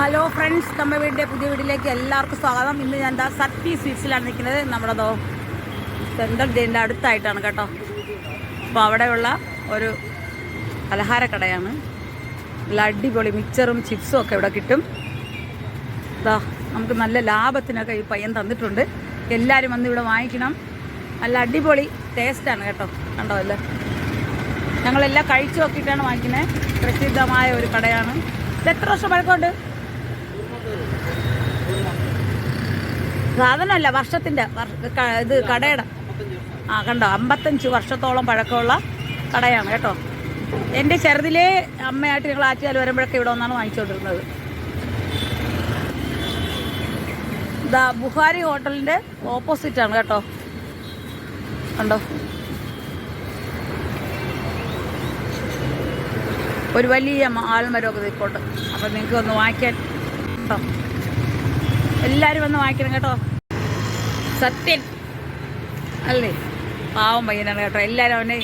Hello friends നമ്മുടെ വീടിന്റെ പുതിയ വീട്ടിലേക്ക് എല്ലാവർക്കും സ്വാഗതം. ഇന്ന് ഞാൻ എന്താ സത്യ സ്വീറ്റ്സിലാണ് നിൽക്കുന്നത്. നമ്മുടെ ദോ സെൻട്രൽ ജയിലിന്റെ അടുത്തായിട്ടാണ് കേട്ടോ. അപ്പോൾ അവിടെയുള്ള ഒരു പലഹാരക്കടയാണ് നല്ല അടിപൊളി മിക്സറും ചിപ്സും ഒക്കെ ഇവിടെ കിട്ടും. ഇതാ നമുക്ക് നല്ല ലാഭത്തിനൊക്കെ ഈ പയ്യൻ തന്നിട്ടുണ്ട്. എല്ലാവരും വന്ന് ഇവിടെ വാങ്ങിക്കണം. നല്ല അടിപൊളി ടേസ്റ്റാണ് കേട്ടോ. കണ്ടോ അല്ലേ ഞങ്ങളെല്ലാം കഴിച്ചു നോക്കിയിട്ടാണ് വാങ്ങിക്കുന്നത്. പ്രസിദ്ധമായ ഒരു കടയാണ്. ഇത് എത്ര വർഷം പഴക്കമുണ്ട്? സാധനമല്ല വർഷത്തിന്റെ ഇത് കടയുടെ. ആ കണ്ടോ? അമ്പത്തഞ്ച് വർഷത്തോളം പഴക്കമുള്ള കടയാണ് കേട്ടോ. എന്റെ ചെറുതിലെ അമ്മയായിട്ട് ഞങ്ങൾ ആറ്റുകാൽ വരുമ്പോഴൊക്കെ ഇവിടെ ഒന്നാണ് വാങ്ങിച്ചുകൊണ്ടിരുന്നത്. ഇതാ ബുഹാരി ഹോട്ടലിന്റെ ഓപ്പോസിറ്റാണ് കേട്ടോ. കണ്ടോ? ഒരു വലിയ ആൽമരമൊക്കെ നിൽക്കോട്ട് അപ്പം നിങ്ങൾക്ക് ഒന്ന് വാങ്ങിക്കാൻ കേട്ടോ. എല്ലാവരും വന്ന് വാങ്ങിക്കണം കേട്ടോ. സത്യൻ. അല്ലേ? പാവം പയ്യനാണ് കേട്ടോ. എല്ലാരും അവനെ